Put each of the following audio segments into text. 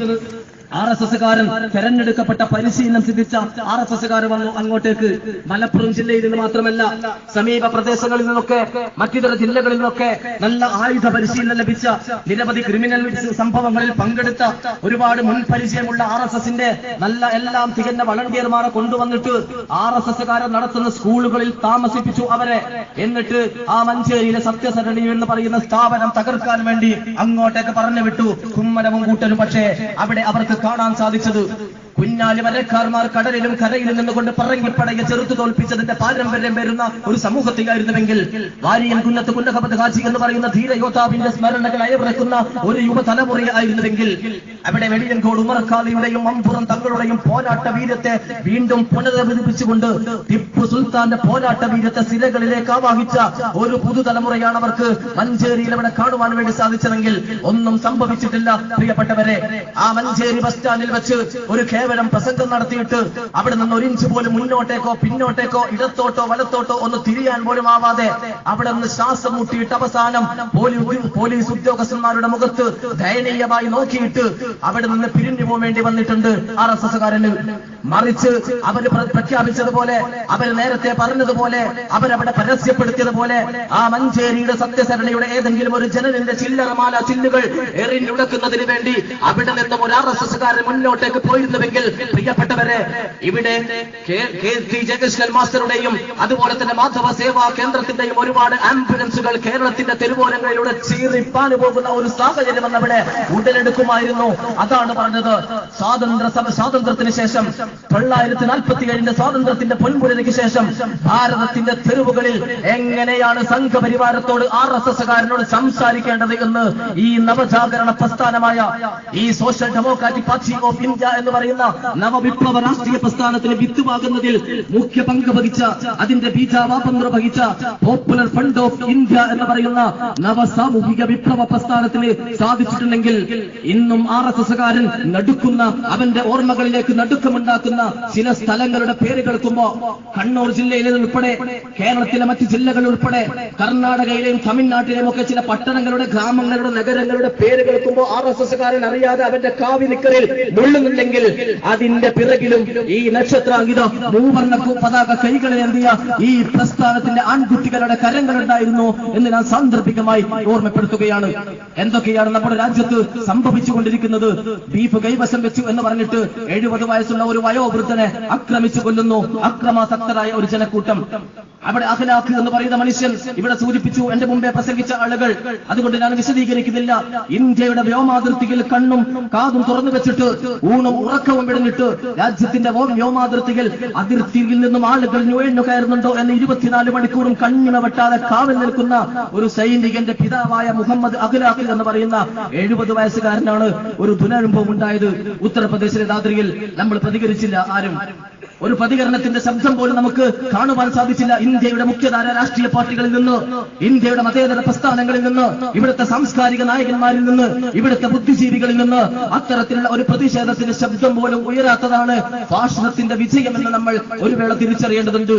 জানাতে R S എസ്സുകാരൻ തെരഞ്ഞെടുക്കപ്പെട്ട പരിശീലനം സിദ്ധിച്ച ആർ എസ് എസ്സുകാർ വന്നു അങ്ങോട്ടേക്ക്. മലപ്പുറം ജില്ലയിൽ നിന്ന് മാത്രമല്ല സമീപ പ്രദേശങ്ങളിൽ നിന്നൊക്കെ മറ്റിതര ജില്ലകളിൽ നിന്നൊക്കെ നല്ല ആയുധ പരിശീലനം ലഭിച്ച നിരവധി ക്രിമിനൽ സംഭവങ്ങളിൽ പങ്കെടുത്ത ഒരുപാട് മുൻ പരിചയമുള്ള ആർ എസ് എസിന്റെ നല്ല എല്ലാം തികഞ്ഞ വളണ്ടിയർമാരെ കൊണ്ടുവന്നിട്ട് ആർ എസ് എസ്സുകാരെ നടത്തുന്ന സ്കൂളുകളിൽ താമസിപ്പിച്ചു അവരെ. എന്നിട്ട് ആ മഞ്ചേരിയിലെ സത്യസരണി എന്ന് പറയുന്ന സ്ഥാപനം തകർക്കാൻ വേണ്ടി അങ്ങോട്ടേക്ക് പറഞ്ഞു വിട്ടു കുമ്മനവും കൂട്ടനും പക്ഷേ അവിടെ അവർക്ക് കാണാൻ സാധിച്ചത്. കുഞ്ഞാലി വരക്കാർമാർ കടലിലും കരയിലും നിന്നുകൊണ്ട് പറങ്കിപ്പടയെ ചെറുത്തു തോൽപ്പിച്ചതിന്റെ പാരമ്പര്യം വരുന്ന ഒരു സമൂഹത്തിലായിരുന്നുവെങ്കിൽ വാരിയൻ കുന്നത്ത് കുന്നഹബദ് ഹാജി എന്ന് പറയുന്ന ധീരയോതാവിന്റെ സ്മരണകൾ അയവിറക്കുന്ന ഒരു യുവതലമുറയായിരുന്നുവെങ്കിൽ അവിടെ വെളിയൻകോട് ഉമർഖാലിയുടെയും മമ്പുറം തങ്ങളുടെയും പോരാട്ട വീരത്തെ വീണ്ടും പുനരവതരിപ്പിച്ചുകൊണ്ട് ടിപ്പു സുൽത്താന്റെ പോരാട്ട വീരത്തെ സിരകളിലേക്ക് ആവാഹിച്ച ഒരു പുതുതലമുറയാണ് അവർക്ക് മഞ്ചേരിയിൽ അവിടെ കാണുവാൻ വേണ്ടി സാധിച്ചതെങ്കിൽ ഒന്നും സംഭവിച്ചിട്ടില്ല. പ്രിയപ്പെട്ടവരെ ആ മഞ്ചേരി ബസ് സ്റ്റാൻഡിൽ വെച്ച് ഒരു കേവലം പ്രസംഗം നടത്തിയിട്ട് അവിടെ നിന്ന് ഒരു ഇഞ്ച് പോലും മുന്നോട്ടേക്കോ പിന്നോട്ടേക്കോ ഇടത്തോട്ടോ വലത്തോട്ടോ ഒന്ന് തിരിയാൻ പോലും ആവാതെ അവിടെ നിന്ന് ശ്വാസം മുട്ടിയിട്ട് അവസാനം പോലീസ് ഉദ്യോഗസ്ഥന്മാരുടെ മുഖത്ത് ദയനീയമായി നോക്കിയിട്ട് അവിടെ നിന്ന് പിരിഞ്ഞു പോവേണ്ടി വേണ്ടി വന്നിട്ടുണ്ട് ആർ എസ് എസ്കാരന് മറിച്ച് അവർ പ്രഖ്യാപിച്ചതുപോലെ അവർ നേരത്തെ പറഞ്ഞതുപോലെ അവരവിടെ പരസ്യപ്പെടുത്തിയതുപോലെ ആ മഞ്ചേരിയുടെ സത്യസരണയുടെ ഏതെങ്കിലും ഒരു ജനലിന്റെ ചില്ലറമാല ചില്ലുകൾ എറിഞ്ഞുടക്കുന്നതിന് വേണ്ടി അവിടെ നിന്നും ഒരു ആർ എസ് എസ്കാരൻ മുന്നോട്ടേക്ക് പോയിരുന്നുവെങ്കിൽ പ്രിയപ്പെട്ടവരെ ഇവിടെ കെ ടി ജയകൃഷ്ണൻ മാസ്റ്ററുടെയും അതുപോലെ തന്നെ മാധവ സേവാ കേന്ദ്രത്തിന്റെയും ഒരുപാട് ആംബുലൻസുകൾ കേരളത്തിന്റെ തെരുവോരങ്ങളിലൂടെ ചീറിപ്പാന് പോകുന്ന ഒരു സാഹചര്യം എന്നവിടെ ഉടലെടുക്കുമായിരുന്നു. അതാണ് പറഞ്ഞത്. സ്വാതന്ത്ര്യ സ്വാതന്ത്ര്യത്തിന് ശേഷം തൊള്ളായിരത്തി നാൽപ്പത്തി ഏഴിന്റെ സ്വാതന്ത്ര്യത്തിന്റെ പൊൻപുരയ്ക്ക് ശേഷം ഭാരതത്തിന്റെ തെരുവുകളിൽ എങ്ങനെയാണ് സംഘപരിവാരത്തോട് ആർ എസ് എസ്കാരനോട് സംസാരിക്കേണ്ടത് എന്ന് ഈ നവജാഗരണ പ്രസ്ഥാനമായ ഈ social democratic party of India എന്ന് പറയുന്ന നവവിപ്ലവ രാഷ്ട്രീയ പ്രസ്ഥാനത്തിന് വിത്തുവാകുന്നതിൽ മുഖ്യ പങ്ക് വഹിച്ച അതിന്റെ ബീജാവാപന്ത്ര വഹിച്ച പോപ്പുലർ ഫണ്ട് ഓഫ് ഇന്ത്യ എന്ന് പറയുന്ന നവസാമൂഹിക വിപ്ലവ പ്രസ്ഥാനത്തിന് സാധിച്ചിട്ടുണ്ടെങ്കിൽ ഇന്നും ആർ എസ് എസ്കാരൻ നടുക്കുന്ന അവന്റെ ഓർമ്മകളിലേക്ക് നടുക്കമുണ്ടാക്കുന്ന ചില സ്ഥലങ്ങളുടെ പേര് കേൾക്കുമ്പോ കണ്ണൂർ ജില്ലയിലെ ഉൾപ്പെടെ കേരളത്തിലെ മറ്റ് ജില്ലകൾ ഉൾപ്പെടെ കർണാടകയിലെയും തമിഴ്നാട്ടിലെയും ഒക്കെ ചില പട്ടണങ്ങളുടെ ഗ്രാമങ്ങളുടെ നഗരങ്ങളുടെ പേര് കേൾക്കുമ്പോ ആർ എസ് എസ്കാരൻ അറിയാതെ അവന്റെ കാവി നിക്കറിൽ മുള്ളുന്നുണ്ടെങ്കിൽ അതിന്റെ പിറകിലും ഈ നക്ഷത്രാങ്കിത മൂവർണ പതാക കൈകളിലേന്തിയ ഈ പ്രസ്ഥാനത്തിന്റെ ആൺകുട്ടികളുടെ കരങ്ങളുണ്ടായിരുന്നു എന്ന് ഞാൻ സാന്ദർഭികമായി ഓർമ്മപ്പെടുത്തുകയാണ്. എന്തൊക്കെയാണ് നമ്മുടെ രാജ്യത്ത് സംഭവിച്ചുകൊണ്ടിരിക്കുന്നത്? ബീഫ് കൈവശം വെച്ചു എന്ന് പറഞ്ഞിട്ട് എഴുപത് വയസ്സുള്ള ഒരു വയോവൃദ്ധനെ അക്രമിച്ചു കൊല്ലുന്നു. അക്രമാസക്തരായ ഒരു ജനക്കൂട്ടം. അവിടെ അഖലാഖ് എന്ന് പറയുന്ന മനുഷ്യൻ ഇവിടെ സൂചിപ്പിച്ചു എന്റെ മുമ്പേ പ്രസംഗിച്ച ആളുകൾ. അതുകൊണ്ട് ഞാൻ വിശദീകരിക്കുന്നില്ല. ഇന്ത്യയുടെ വ്യോമാതിർത്തിയിൽ കണ്ണും കാതും തുറന്നു വെച്ചിട്ട് ഊണും ഉറക്കവും വിടഞ്ഞിട്ട് രാജ്യത്തിന്റെ വ്യോമാതിർത്തിയിൽ അതിർത്തിയിൽ നിന്നും ആളുകൾ നുഴഞ്ഞു കയറുന്നുണ്ടോ എന്ന് ഇരുപത്തിനാല് മണിക്കൂറും കണ്ണിമ വെട്ടാതെ കാവൽ നിൽക്കുന്ന ഒരു സൈനികന്റെ പിതാവായ മുഹമ്മദ് അഖലാഖ് എന്ന് പറയുന്ന എഴുപത് വയസ്സുകാരനാണ് ഒരു ദുരനുഭവം ഉണ്ടായത് ഉത്തർപ്രദേശിലെ രാത്രിയിൽ നമ്മൾ പ്രതികരിച്ചില്ല ആരും. ഒരു പ്രതികരണത്തിന്റെ ശബ്ദം പോലും നമുക്ക് കാണുവാൻ സാധിച്ചില്ല. ഇന്ത്യയുടെ മുഖ്യധാര രാഷ്ട്രീയ പാർട്ടികളിൽ നിന്ന് ഇന്ത്യയുടെ മതേതര പ്രസ്ഥാനങ്ങളിൽ നിന്ന് ഇവിടുത്തെ സാംസ്കാരിക നായകന്മാരിൽ നിന്ന് ഇവിടുത്തെ ബുദ്ധിജീവികളിൽ നിന്ന് അത്തരത്തിലുള്ള ഒരു പ്രതിഷേധത്തിന്റെ ശബ്ദം പോലും ഉയരാത്തതാണ് ഫാഷിസത്തിന്റെ വിജയമെന്ന് നമ്മൾ ഒരു വേള തിരിച്ചറിയേണ്ടതുണ്ട്.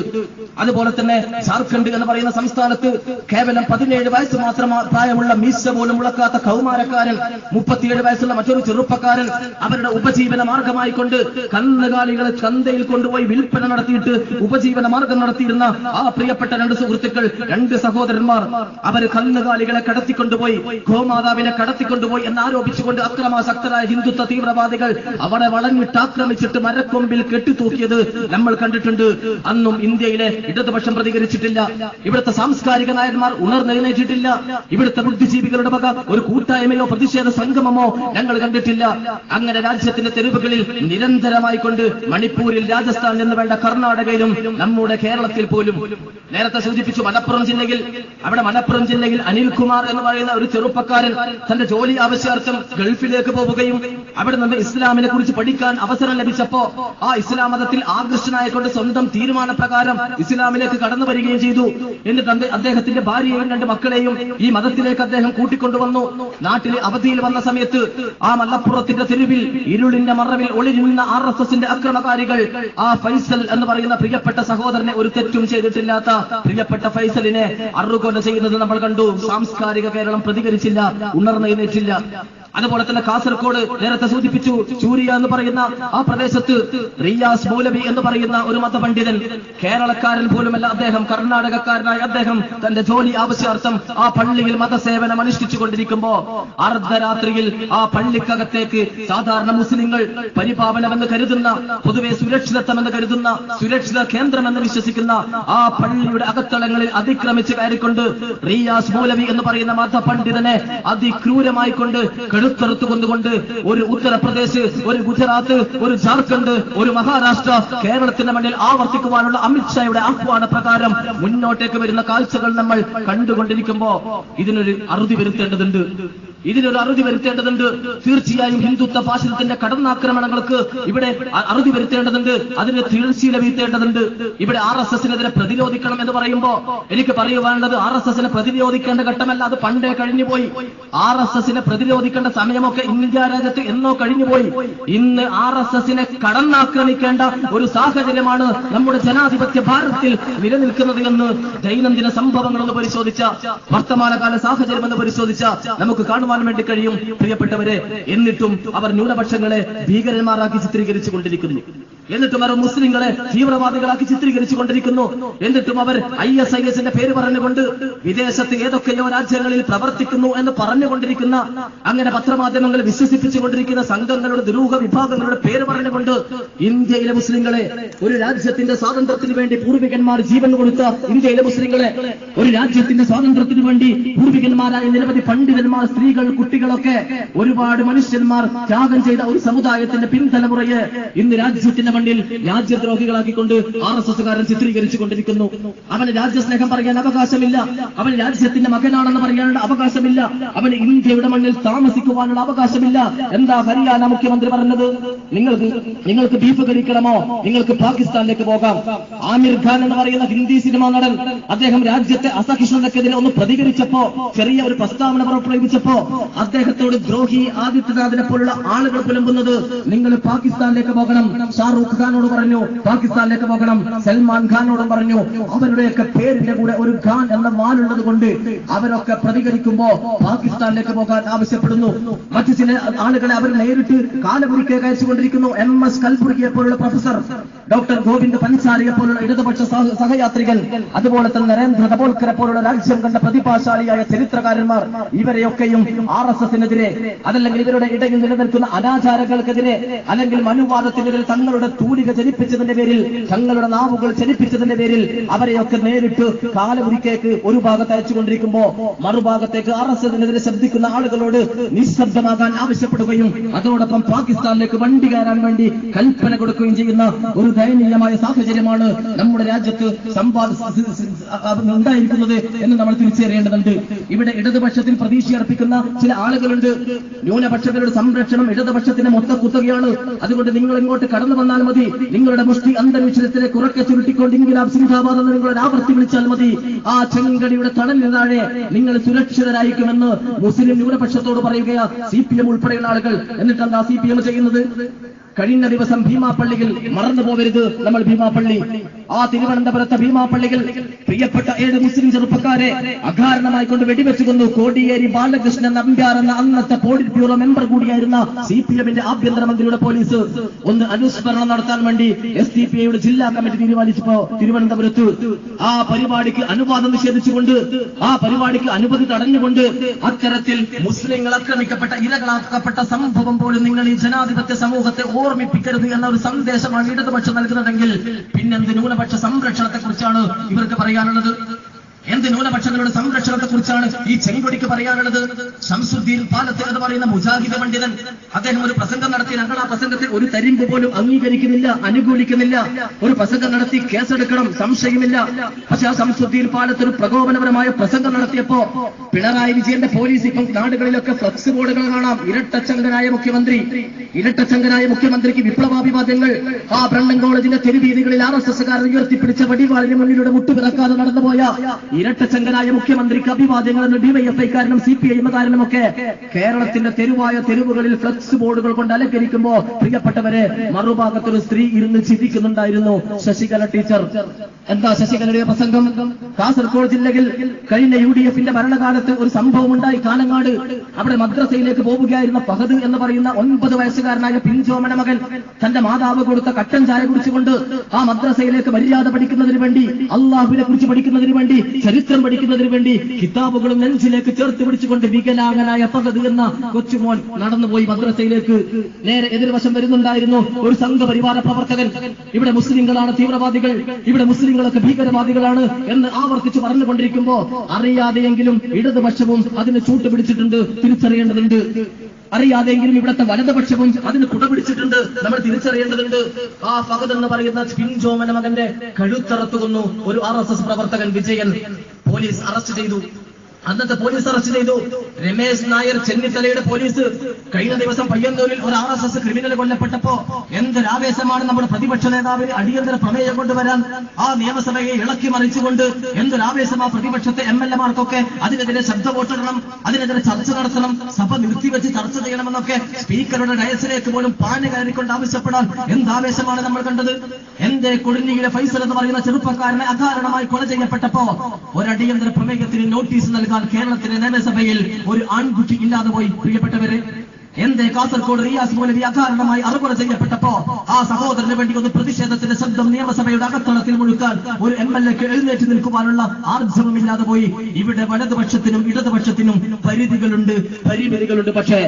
അതുപോലെ തന്നെ ജാർഖണ്ഡ് എന്ന് പറയുന്ന സംസ്ഥാനത്ത് കേവലം പതിനേഴ് വയസ്സ് മാത്രം പ്രായമുള്ള മീശ പോലും മുളക്കാത്ത കൗമാരക്കാരൻ മുപ്പത്തിയേഴ് വയസ്സുള്ള മറ്റൊരു ചെറുപ്പക്കാരൻ അവരുടെ ഉപജീവന മാർഗമായി കൊണ്ട് കന്നുകാലികളെ ചന്തയിൽ കൊണ്ടുപോയി വിൽപ്പന നടത്തിയിട്ട് ഉപജീവന മാർഗം നടത്തിയിരുന്ന ആ പ്രിയപ്പെട്ട രണ്ട് സുഹൃത്തുക്കൾ രണ്ട് സഹോദരന്മാർ അവർ കന്നുകാലികളെ കടത്തിക്കൊണ്ടുപോയി ഗോമാതാവിനെ കടത്തിക്കൊണ്ടുപോയി എന്ന് ആരോപിച്ചുകൊണ്ട് അക്രമാസക്തരായ ഹിന്ദുത്വ തീവ്രവാദികൾ അവരെ വളഞ്ഞിട്ട് ആക്രമിച്ചിട്ട് മരക്കൊമ്പിൽ കെട്ടിത്തൂക്കിയത് നമ്മൾ കണ്ടിട്ടുണ്ട്. അന്നും ഇന്ത്യയിലെ ഇടതുപക്ഷം പ്രതികരിച്ചിട്ടില്ല. ഇവിടുത്തെ സാംസ്കാരിക നായന്മാർ ഉണർന്നെഴുന്നേറ്റിട്ടില്ല. ഇവിടുത്തെ ബുദ്ധിജീവികളുടെ വക ഒരു കൂട്ടായ്മയോ പ്രതിഷേധ സംഗമമോ ഞങ്ങൾ കണ്ടിട്ടില്ല. അങ്ങനെ രാജ്യത്തിന്റെ തെരുവുകളിൽ നിരന്തരമായി കൊണ്ട് മണിപ്പൂരിൽ രാജസ്ഥാൻ എന്ന് വേണ്ട കർണാടകയിലും നമ്മുടെ കേരളത്തിൽ പോലും. നേരത്തെ സൂചിപ്പിച്ചു മലപ്പുറം ജില്ലയിൽ അവിടെ മലപ്പുറം ജില്ലയിൽ അനിൽകുമാർ എന്ന് പറയുന്ന ഒരു ചെറുപ്പക്കാരൻ തന്റെ ജോലി ആവശ്യാർത്ഥം ഗൾഫിലേക്ക് പോവുകയും അവിടെ നിന്ന് ഇസ്ലാമിനെ കുറിച്ച് പഠിക്കാൻ അവസരം ലഭിച്ചപ്പോ ആ ഇസ്ലാം മതത്തിൽ ആകൃഷ്ടനായിക്കൊണ്ട് സ്വന്തം തീരുമാനപ്രകാരം ഇസ്ലാമിലേക്ക് കടന്നു വരികയും ചെയ്തു. എന്നിട്ട് അദ്ദേ- അദ്ദേഹത്തിന്റെ ഭാര്യയെയും രണ്ട് മക്കളെയും ഈ മതത്തിലേക്ക് അദ്ദേഹം കൂട്ടിക്കൊണ്ടുവന്നു. നാട്ടിൽ അവധിയിൽ വന്ന സമയത്ത് ആ മലപ്പുറത്തിന്റെ തെരുവിൽ ഇരുളിന്റെ മറവിൽ ഒളിരുന്ന ആർ എസ് എസിന്റെ അക്രമകാരികൾ ആ ഫൈസൽ എന്ന് പറയുന്ന പ്രിയപ്പെട്ട സഹോദരനെ ഒരു തെറ്റും ചെയ്തിട്ടില്ലാത്ത പ്രിയപ്പെട്ട ഫൈസലിനെ അറുകൊല ചെയ്യുന്നത് നമ്മൾ കണ്ടു. സാംസ്കാരിക കേരളം പ്രതികരിച്ചില്ല ഉണർന്നെഴുന്നേറ്റില്ല. അതുപോലെ തന്നെ കാസർഗോഡ് നേരത്തെ സൂചിപ്പിച്ചു ചൂരിയ എന്ന് പറയുന്ന ആ പ്രദേശത്ത് റിയാസ് മൗലവി എന്ന് പറയുന്ന ഒരു മതപണ്ഡിതൻ കേരളക്കാരൻ പോലുമല്ല അദ്ദേഹം കർണാടകക്കാരനായ അദ്ദേഹം തന്റെ ജോലി ആവശ്യാർത്ഥം ആ പള്ളിയിൽ മതസേവനം അനുഷ്ഠിച്ചു കൊണ്ടിരിക്കുമ്പോ അർദ്ധരാത്രിയിൽ ആ പള്ളിക്കകത്തേക്ക് സാധാരണ മുസ്ലിങ്ങൾ പരിപാവനമെന്ന് കരുതുന്ന പൊതുവെ സുരക്ഷിതത്വമെന്ന് കരുതുന്ന സുരക്ഷിത കേന്ദ്രമെന്ന് വിശ്വസിക്കുന്ന ആ പള്ളിയുടെ അകത്തളങ്ങളിൽ അതിക്രമിച്ച് കയറിക്കൊണ്ട് റിയാസ് മൗലവി എന്ന് പറയുന്ന മതപണ്ഡിതനെ അതിക്രൂരമായി കൊണ്ട് കെടുത്തെറുത്തു കൊണ്ടുകൊണ്ട് ഒരു ഉത്തർപ്രദേശ് ഒരു ഗുജറാത്ത് ഒരു ജാർഖണ്ഡ് ഒരു മഹാരാഷ്ട്ര കേരളത്തിന്റെ മണ്ണിൽ ആവർത്തിക്കുവാനുള്ള അമിത്ഷായുടെ ആഹ്വാന പ്രകാരം മുന്നോട്ടേക്ക് വരുന്ന കാഴ്ചകൾ നമ്മൾ കണ്ടുകൊണ്ടിരിക്കുമ്പോ ഇതിനൊരു അറുതി വരുത്തേണ്ടതുണ്ട്. ഇതിനൊരു അറുതി വരുത്തേണ്ടതുണ്ട്. തീർച്ചയായും ഹിന്ദുത്വ പാശനത്തിന്റെ കടന്നാക്രമണങ്ങൾക്ക് ഇവിടെ അറുതി വരുത്തേണ്ടതുണ്ട്. അതിന് തീർച്ചയില വീഴ്ത്തേണ്ടതുണ്ട്. ഇവിടെ ആർ എസ് എസിനെതിരെ പ്രതിരോധിക്കണം എന്ന് പറയുമ്പോ എനിക്ക് പറയുവാനുള്ളത് ആർ എസ് എസിനെ പ്രതിരോധിക്കേണ്ട ഘട്ടമല്ല. അത് പണ്ടേ കഴിഞ്ഞുപോയി. ആർ എസ് എസിനെ പ്രതിരോധിക്കേണ്ട സമയമൊക്കെ ഇന്ത്യ രാജ്യത്ത് എന്നോ കഴിഞ്ഞുപോയി. ഇന്ന് ആർ എസ് എസിനെ കടന്നാക്രമിക്കേണ്ട ഒരു സാഹചര്യമാണ് നമ്മുടെ ജനാധിപത്യ ഭാരതത്തിൽ നിലനിൽക്കുന്നത് എന്ന് ദൈനംദിന സംഭവങ്ങളൊന്ന് പരിശോധിച്ച വർത്തമാനകാല സാഹചര്യം എന്ന് പരിശോധിച്ച നമുക്ക് കാണുവാൻ വേണ്ടി കഴിയും. പ്രിയപ്പെട്ടവരെ എന്നിട്ടും അവർ ന്യൂനപക്ഷങ്ങളെ ഭീകരന്മാരാക്കി ചിത്രീകരിച്ചു കൊണ്ടിരിക്കുന്നു. എന്നിട്ടും അവർ മുസ്ലിങ്ങളെ തീവ്രവാദികളാക്കി ചിത്രീകരിച്ചു കൊണ്ടിരിക്കുന്നു. എന്നിട്ടും അവർ ഐ എസ് ഐ എസിന്റെ പേര് പറഞ്ഞുകൊണ്ട് വിദേശത്ത് ഏതൊക്കെയോ രാജ്യങ്ങളിൽ പ്രവർത്തിക്കുന്നു എന്ന് പറഞ്ഞുകൊണ്ടിരിക്കുന്ന അങ്ങനെ പത്രമാധ്യമങ്ങൾ വിശ്വസിപ്പിച്ചുകൊണ്ടിരിക്കുന്ന സംഘങ്ങളുടെ ദുരൂഹ വിഭാഗങ്ങളുടെ പേര് പറഞ്ഞുകൊണ്ട് ഇന്ത്യയിലെ മുസ്ലിങ്ങളെ ഒരു രാജ്യത്തിന്റെ സ്വാതന്ത്ര്യത്തിന് വേണ്ടി പൂർവികന്മാർ ജീവൻ കൊടുത്ത ഇന്ത്യയിലെ മുസ്ലിങ്ങളെ ഒരു രാജ്യത്തിന്റെ സ്വാതന്ത്ര്യത്തിന് വേണ്ടി പൂർവികന്മാരായ നിരവധി പണ്ഡിതന്മാർ സ്ത്രീകൾ കുട്ടികളൊക്കെ ഒരുപാട് മനുഷ്യന്മാർ ത്യാഗം ചെയ്ത ഒരു സമുദായത്തിന്റെ പിൻതലമുറയെ ഇന്ന് രാജ്യത്തിന്റെ മണ്ണിൽ രാജ്യദ്രോഹികളാക്കിക്കൊണ്ട് ആർ എസ് എസുകാരൻ ചിത്രീകരിച്ചു കൊണ്ടിരിക്കുന്നു അവന് രാജ്യസ്നേഹം പറയാൻ അവകാശമില്ല. അവൻ രാജ്യത്തിന്റെ മകനാണെന്ന് പറയാനുള്ള അവകാശമില്ല. അവന് ഇന്ത്യയുടെ മണ്ണിൽ താമസിക്കുവാനുള്ള അവകാശമില്ല. എന്താ ഹരിയാന മുഖ്യമന്ത്രി പറഞ്ഞത്? നിങ്ങൾക്ക് നിങ്ങൾക്ക് ബീഫ് കഴിക്കണമോ? നിങ്ങൾക്ക് പാകിസ്ഥാനിലേക്ക് പോകാം. ആമിർ ഖാൻ എന്ന് പറയുന്ന ഹിന്ദി സിനിമാ നടൻ അദ്ദേഹം രാജ്യത്തെ അസഹിഷ്ണുതക്കെതിരെ ഒന്ന് പ്രതികരിച്ചപ്പോ ചെറിയ ഒരു പ്രസ്താവന പുറപ്പെടുവിച്ചപ്പോ അദ്ദേഹത്തോട് ദ്രോഹി ആദിത്യനാഥിനെ പോലുള്ള ആളുകൾ പുലമ്പുന്നത് നിങ്ങൾ പാകിസ്ഥാനിലേക്ക് പോകണം. ഷാറൂഖ് ഖാനോട് പറഞ്ഞു പാകിസ്ഥാനിലേക്ക് പോകണം. സൽമാൻ ഖാനോടും പറഞ്ഞു അവരുടെയൊക്കെ പേരിന്റെ കൂടെ ഒരു ഖാൻ എന്ന വാലുള്ളത് കൊണ്ട് അവരൊക്കെ പ്രതികരിക്കുമ്പോ പാകിസ്ഥാനിലേക്ക് പോകാൻ ആവശ്യപ്പെടുന്നു. മറ്റു ചില ആളുകളെ അവർ നേരിട്ട് കാലപുരിക്കെ അയച്ചുകൊണ്ടിരിക്കുന്നു. എം എസ് കൽപുരിയെ പോലുള്ള പ്രൊഫസർ ഡോക്ടർ ഗോവിന്ദ് പൻസാരിയെ പോലുള്ള ഇടതുപക്ഷ സഹയാത്രികൾ അതുപോലെ തന്നെ നരേന്ദ്ര ദബോൾക്കറെ പോലുള്ള രാജ്യം കണ്ട പ്രതിഭാശാലിയായ ചരിത്രകാരന്മാർ ഇവരെയൊക്കെയും ആർ എസ് എസിനെതിരെ അതല്ലെങ്കിൽ ഇവരുടെ ഇടയിൽ നിലനിൽക്കുന്ന അനാചാരങ്ങൾക്കെതിരെ അല്ലെങ്കിൽ മനുവാദത്തിനെതിരെ തങ്ങളുടെ തൂലിക ചലിപ്പിച്ചതിന്റെ പേരിൽ തങ്ങളുടെ നാവുകൾ ചലിപ്പിച്ചതിന്റെ പേരിൽ അവരെയൊക്കെ നേരിട്ട് കാലപുരിക്കേക്ക് ഒരു ഭാഗത്ത് അയച്ചുകൊണ്ടിരിക്കുമ്പോ മറുഭാഗത്തേക്ക് ആർ എസ് എസിനെതിരെ ശബ്ദിക്കുന്ന ആളുകളോട് നിശബ്ദമാകാൻ ആവശ്യപ്പെടുകയും അതോടൊപ്പം പാകിസ്ഥാനിലേക്ക് വണ്ടി കയറാൻ വേണ്ടി കൽപ്പന കൊടുക്കുകയും ചെയ്യുന്ന ഒരു ദയനീയമായ സാഹചര്യമാണ് നമ്മുടെ രാജ്യത്ത് സമ്പാദ ഉണ്ടായിരിക്കുന്നത് എന്ന് നമ്മൾ തിരിച്ചറിയേണ്ടതുണ്ട്. ഇവിടെ ഇടതുപക്ഷത്തിൽ പ്രതീക്ഷ അർപ്പിക്കുന്ന ചില ആളുകളുണ്ട്. ന്യൂനപക്ഷങ്ങളുടെ സംരക്ഷണം ഇടതുപക്ഷത്തിന്റെ മൊത്ത കുത്തകയാണ് അതുകൊണ്ട് നിങ്ങൾ ഇങ്ങോട്ട് കടന്നു വന്നാൽ മതി. നിങ്ങളുടെ മുഷ്ടി അന്തരീക്ഷത്തിലേക്ക് ഉറക്കെ ചുരുട്ടിക്കൊണ്ട് ഇൻകിലാബ് എന്ന് നിങ്ങളുടെ ആവർത്തി വിളിച്ചാൽ മതി. ആ ചെങ്കടിയുടെ തണലിന് താഴെ നിങ്ങൾ സുരക്ഷിതരായിരിക്കുമെന്ന് മുസ്ലിം ന്യൂനപക്ഷത്തോട് പറയുകയാ സി പി എം ഉൾപ്പെടെയുള്ള ആളുകൾ. എന്നിട്ട് എന്താ സി പി എം ചെയ്യുന്നത്? കഴിഞ്ഞ ദിവസം ഭീമാപ്പള്ളിയിൽ മറന്നു പോകരുത് നമ്മൾ ഭീമാപ്പള്ളി. ആ തിരുവനന്തപുരത്തെ ഭീമാപ്പള്ളിയിൽ പ്രിയപ്പെട്ട ഏഴ് മുസ്ലിം ചെറുപ്പക്കാരെ അകാരണമായി കൊണ്ട് വെടിവെച്ചു കൊന്നു. കോടിയേരി ബാലകൃഷ്ണൻ നമ്പ്യാർ എന്ന അന്നത്തെ പോളിറ്റ് ബ്യൂറോ മെമ്പർ കൂടിയായിരുന്ന സി പി എമ്മിന്റെ ആഭ്യന്തരമന്ത്രിയുടെ പോലീസ്. ഒന്ന് അനുസ്മരണം നടത്താൻ വേണ്ടി എസ് ഡി പി ഐയുടെ ജില്ലാ കമ്മിറ്റി തീരുമാനിച്ചപ്പോ തിരുവനന്തപുരത്ത് ആ പരിപാടിക്ക് അനുവാദം നിഷേധിച്ചുകൊണ്ട് ആ പരിപാടിക്ക് അനുമതി തടഞ്ഞുകൊണ്ട് അത്തരത്തിൽ മുസ്ലിങ്ങൾ ആക്രമിക്കപ്പെട്ട ഇരകളാക്കപ്പെട്ട സംഭവം പോലും നിങ്ങൾ ഈ ജനാധിപത്യ സമൂഹത്തെ ഓർമ്മിപ്പിക്കരുത് എന്ന ഒരു സന്ദേശമാണ് ഇടതുപക്ഷം നൽകുന്നതെങ്കിൽ പിന്നെന്ത് ന്യൂനപക്ഷ സംരക്ഷണത്തെക്കുറിച്ചാണ് ഇവർക്ക് പറയാനുള്ളത്? എന്ത് ന്യൂനപക്ഷങ്ങളുടെ സംരക്ഷണത്തെ കുറിച്ചാണ് ഈ ചെങ്കൊടിക്ക് പറയാനുള്ളത്? ശംസുദ്ദീൻ പാലത്ത് എന്ന് പറയുന്ന മുജാഹിദ് പണ്ഡിതൻ അദ്ദേഹം ഒരു പ്രസംഗം നടത്തി. ഞങ്ങൾ ആ പ്രസംഗത്തെ ഒരു തരിമ്പ് പോലും അംഗീകരിക്കുന്നില്ല അനുകൂലിക്കുന്നില്ല. ഒരു പ്രസംഗം നടത്തി കേസെടുക്കണം സംശയമില്ല. പക്ഷെ ആ ശംസുദ്ദീൻ പാലത്ത് ഒരു പ്രകോപനപരമായ പ്രസംഗം നടത്തിയപ്പോ പിണറായി വിജയന്റെ പോലീസ് ഇപ്പം നാടുകളിലൊക്കെ ഫ്ലക്സ് ബോർഡുകൾ കാണാം. ഇരട്ടച്ചങ്കനായ മുഖ്യമന്ത്രി. ഇരട്ടച്ചങ്കനായ മുഖ്യമന്ത്രിക്ക് വിപ്ലവാഭിവാദ്യങ്ങൾ. ആ ബ്രണ്ണൻ കോളേജിന്റെ തെരുവീതികളിൽ ആർ എസ് എസ്സുകാരൻ ഉയർത്തിപ്പിടിച്ച വടിവാളിന് മുന്നിലൂടെ മുട്ടുപിറക്കാതെ നടന്നുപോയ ഇരട്ടച്ചങ്കനായ മുഖ്യമന്ത്രിക്ക് അഭിവാദ്യങ്ങൾ എന്ന് ഡിവൈഎഫ്ഐക്കാരനും സി പി ഐ കാരണം ഒക്കെ കേരളത്തിന്റെ തെരുവായ തെരുവുകളിൽ ഫ്ലക്സ് ബോർഡുകൾ കൊണ്ട് അലങ്കരിക്കുമ്പോ പ്രിയപ്പെട്ടവരെ മറുഭാഗത്തൊരു സ്ത്രീ ഇരുന്ന് ചിരിക്കുന്നുണ്ടായിരുന്നു. ശശികല ടീച്ചർ. എന്താ ശശികലയുടെ പ്രസംഗം? കാസർഗോഡ് ജില്ലയിൽ കഴിഞ്ഞ യു ഡി എഫിന്റെ ഭരണകാലത്ത് ഒരു സംഭവം ഉണ്ടായി കാനങ്ങാട്. അവിടെ മദ്രസയിലേക്ക് പോവുകയായിരുന്ന ഫഹദ് എന്ന് പറയുന്ന ഒൻപത് വയസ്സുകാരനായ പിഞ്ചോമന മകൻ തന്റെ മാതാവ് കൊടുത്ത കട്ടൻ ചായ കുടിച്ചുകൊണ്ട് ആ മദ്രസയിലേക്ക് മര്യാദ പഠിക്കുന്നതിന് വേണ്ടി അള്ളാഹുവിനെ കുറിച്ച് പഠിക്കുന്നതിന് വേണ്ടി ചരിത്രം പഠിക്കുന്നതിന് വേണ്ടി കിതാബുകളും നെഞ്ചിലേക്ക് ചേർത്ത് പിടിച്ചുകൊണ്ട് വികലാംഗനായ പകത് എന്ന കൊച്ചുമോൻ നടന്നുപോയി മദ്രസയിലേക്ക്. നേരെ എതിർവശം വരുന്നുണ്ടായിരുന്നു ഒരു സംഘപരിവാര പ്രവർത്തകൻ. ഇവിടെ മുസ്ലിങ്ങളാണ് തീവ്രവാദികൾ. ഇവിടെ മുസ്ലിങ്ങളൊക്കെ ഭീകരവാദികളാണ് എന്ന് ആവർത്തിച്ച് പറഞ്ഞുകൊണ്ടിരിക്കുമ്പോ അറിയാതെയെങ്കിലും ഇടതുപക്ഷവും അതിന് ചൂട്ടുപിടിച്ചിട്ടുണ്ട് തിരിച്ചറിയേണ്ടതുണ്ട്. അറിയാതെങ്കിലും ഇവിടുത്തെ വലതുപക്ഷവും അതിന് കുടപിടിച്ചിട്ടുണ്ട് നമ്മൾ തിരിച്ചറിയേണ്ടതുണ്ട്. ആ ഫഹദ് എന്ന് പറയുന്ന പിൻജോമന മകന്റെ കഴുത്തറത്തു കൊന്നു ഒരു ആർ എസ് എസ് പ്രവർത്തകൻ വിജയൻ. പോലീസ് അറസ്റ്റ് ചെയ്തു. അന്നത്തെ പോലീസ് അറസ്റ്റ് ചെയ്തു. രമേശ് നായർ ചെന്നിത്തലയുടെ പോലീസ്. കഴിഞ്ഞ ദിവസം പയ്യന്നൂരിൽ ഒരു ആർ എസ് എസ് ക്രിമിനൽ കൊല്ലപ്പെട്ടപ്പോ എന്തൊരാവേശമാണ് നമ്മുടെ പ്രതിപക്ഷ നേതാവിന് അടിയന്തര പ്രമേയം കൊണ്ടുവരാൻ ആ നിയമസഭയെ ഇളക്കി മറിച്ചുകൊണ്ട് എന്തൊരാവേശം ആ പ്രതിപക്ഷത്തെ എം എൽ എമാർക്കൊക്കെ അതിനെതിരെ ശബ്ദ വോട്ടിടണം അതിനെതിരെ ചർച്ച നടത്തണം സഭ നിർത്തിവെച്ച് ചർച്ച ചെയ്യണമെന്നൊക്കെ സ്പീക്കറുടെ ഡയസിലേക്ക് പോലും പാന് കയറിക്കൊണ്ട് ആവശ്യപ്പെടാൻ എന്താവേശമാണ് നമ്മൾ കണ്ടത്? എന്റെ കൊടുങ്ങിയിലെ ഫൈസൽ എന്ന് പറയുന്ന ചെറുപ്പക്കാരനെ അകാരണമായി കൊല ചെയ്യപ്പെട്ടപ്പോ ഒരടിയന്തര പ്രമേയത്തിന് നോട്ടീസ് നൽകാൻ കേരളത്തിലെ നിയമസഭയിൽ ഒരു ആൺകുട്ടി ഇല്ലാതെ പോയി പ്രിയപ്പെട്ടവരെ. എന്റെ കാസർഗോഡ് റിയാസ് മൗലവി അകാരണമായി അറുകൊല ചെയ്യപ്പെട്ടപ്പോ ആ സഹോദരന് വേണ്ടി ഒന്ന് പ്രതിഷേധത്തിന്റെ ശബ്ദം നിയമസഭയുടെ അകത്തളത്തിൽ മുഴുക്കാൻ ഒരു എം എൽ എക്ക് എഴുന്നേറ്റ് നിൽക്കുവാനുള്ള ആർജവമില്ലാതെ പോയി. ഇവിടെ വലതുപക്ഷത്തിനും ഇടതുപക്ഷത്തിനും പരിധികളുണ്ട് പരിമിതികളുണ്ട്. പക്ഷേ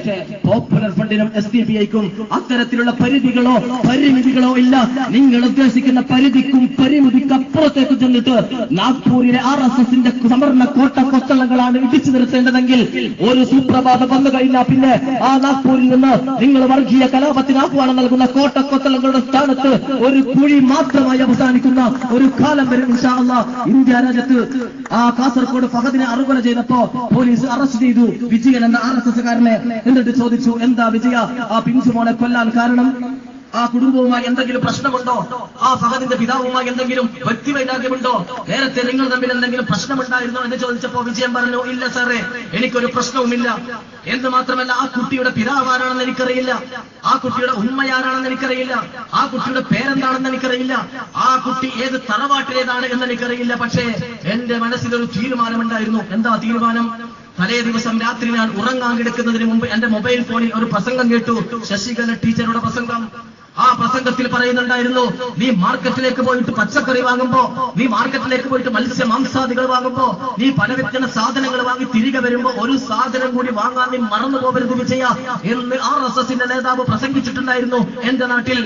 പോപ്പുലർ ഫണ്ടിനും എസ് ഡി പി ഐക്കും അത്തരത്തിലുള്ള പരിധികളോ പരിമിതികളോ ഇല്ല. നിങ്ങൾ ഉദ്ദേശിക്കുന്ന പരിധിക്കും പരിമിതിക്കപ്പുറത്തേക്ക് ചെന്നിട്ട് നാഗ്പൂരിലെ ആർ എസ് എസിന്റെ സമർണ കോട്ട കൊത്തളങ്ങളാണ് ഇടിച്ചു നിർത്തേണ്ടതെങ്കിൽ ഒരു സുപ്രഭാതം വന്നു കഴിഞ്ഞാൽ പിന്നെ ആ നാഗ്പൂരിൽ നിന്ന് നിങ്ങൾ വർഗീയ കലാപത്തിന് ആഹ്വാനം നൽകുന്ന കോട്ടക്കൊത്തലങ്ങളുടെ സ്ഥാനത്ത് ഒരു കുഴി മാത്രമായി അവസാനിക്കുന്ന ഒരു കാലം വരും ഇൻഷാ അല്ലാഹ് ഇന്ത്യ രാജ്യത്ത് ആ കാസർഗോഡ് ഫഹദിനെ അറുകൊല ചെയ്തപ്പോ പോലീസ് അറസ്റ്റ് ചെയ്തു. വിജയൻ എന്ന ആർ എസ് എന്നിട്ട് ചോദിച്ചു? എന്താ വിജയ? ആ പിഞ്ചുമോനെ കൊല്ലാൻ കാരണം? ആ കുടുംബവുമായി എന്തെങ്കിലും പ്രശ്നമുണ്ടോ? ആ ഫഹദിന്റെ പിതാവുമായി എന്തെങ്കിലും വ്യക്തിവൈരാഗ്യമുണ്ടോ? നേരത്തെ നിങ്ങൾ തമ്മിൽ എന്തെങ്കിലും പ്രശ്നമുണ്ടായിരുന്നോ എന്ന് ചോദിച്ചപ്പോ വിജയം പറഞ്ഞു ഇല്ല സാറേ എനിക്കൊരു പ്രശ്നവുമില്ല. എന്ന് മാത്രമല്ല ആ കുട്ടിയുടെ പിതാവ് ആരാണെന്ന് എനിക്കറിയില്ല. ആ കുട്ടിയുടെ ഉമ്മയാരാണെന്ന് എനിക്കറിയില്ല. ആ കുട്ടിയുടെ പേരെന്താണെന്ന് എനിക്കറിയില്ല. ആ കുട്ടി ഏത് തറവാട്ടിലേതാണ് എന്ന് എനിക്കറിയില്ല. പക്ഷേ എന്റെ മനസ്സിലൊരു തീരുമാനമുണ്ടായിരുന്നു. എന്താ തീരുമാനം? തലേ ദിവസം രാത്രി ഞാൻ ഉറങ്ങാൻ കിടക്കുന്നതിന് മുമ്പ് എന്റെ മൊബൈൽ ഫോണിൽ ഒരു പ്രസംഗം കേട്ടു. ശശികല ടീച്ചറുടെ പ്രസംഗം. ആ പ്രസംഗത്തിൽ പറയുന്നുണ്ടായിരുന്നു നീ മാർക്കറ്റിലേക്ക് പോയിട്ട് പച്ചക്കറി വാങ്ങുമ്പോ നീ മാർക്കറ്റിലേക്ക് പോയിട്ട് മത്സ്യ മാംസാദികൾ വാങ്ങുമ്പോ നീ പലവ്യഞ്ജന സാധനങ്ങൾ വാങ്ങി തിരികെ വരുമ്പോ ഒരു സാധനം കൂടി വാങ്ങാൻ നീ മറന്നു പോകരുത് വിജയ എന്ന് ആർ എസ് എസിന്റെ നേതാവ് പ്രസംഗിച്ചിട്ടുണ്ടായിരുന്നു എന്റെ നാട്ടിൽ.